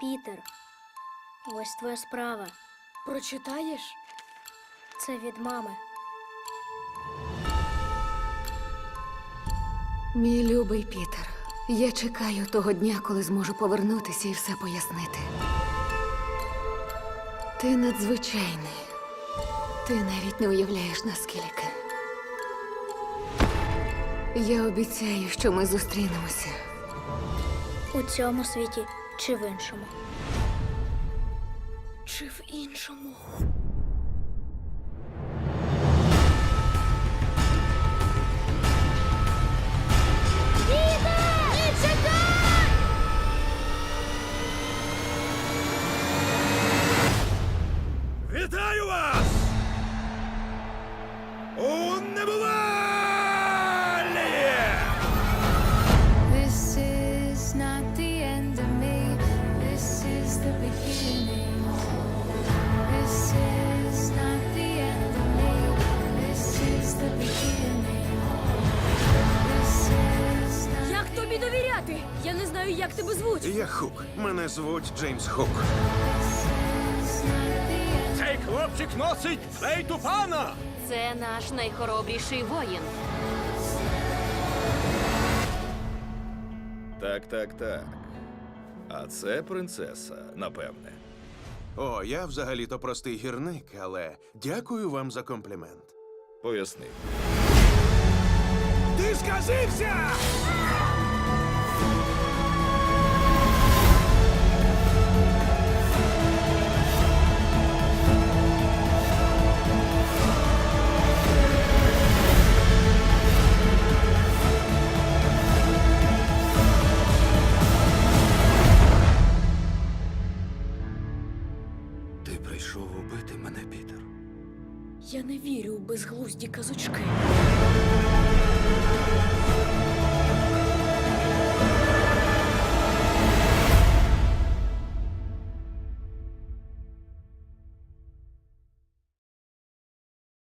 Пітер, ось твоя справа. Прочитаєш? Це від мами. Мій любий Пітер, я чекаю того дня, коли зможу повернутися і все пояснити. Ти надзвичайний. Ти навіть не уявляєш наскільки. Я обіцяю, що ми зустрінемося. У цьому світі чи в іншому. Чи в іншому? Я не знаю, як тебе звуть. Я Хук. Мене звуть Джеймс Хук. Цей хлопчик носить флейту пана. Це наш найхоробріший воїн. Так, так, так. А це принцеса, напевне. О, я взагалі-то простий гірник, але дякую вам за комплімент. Поясни. Ти сказився! Прийшов убити мене, Пітер. Я не вірю у безглузді казочки.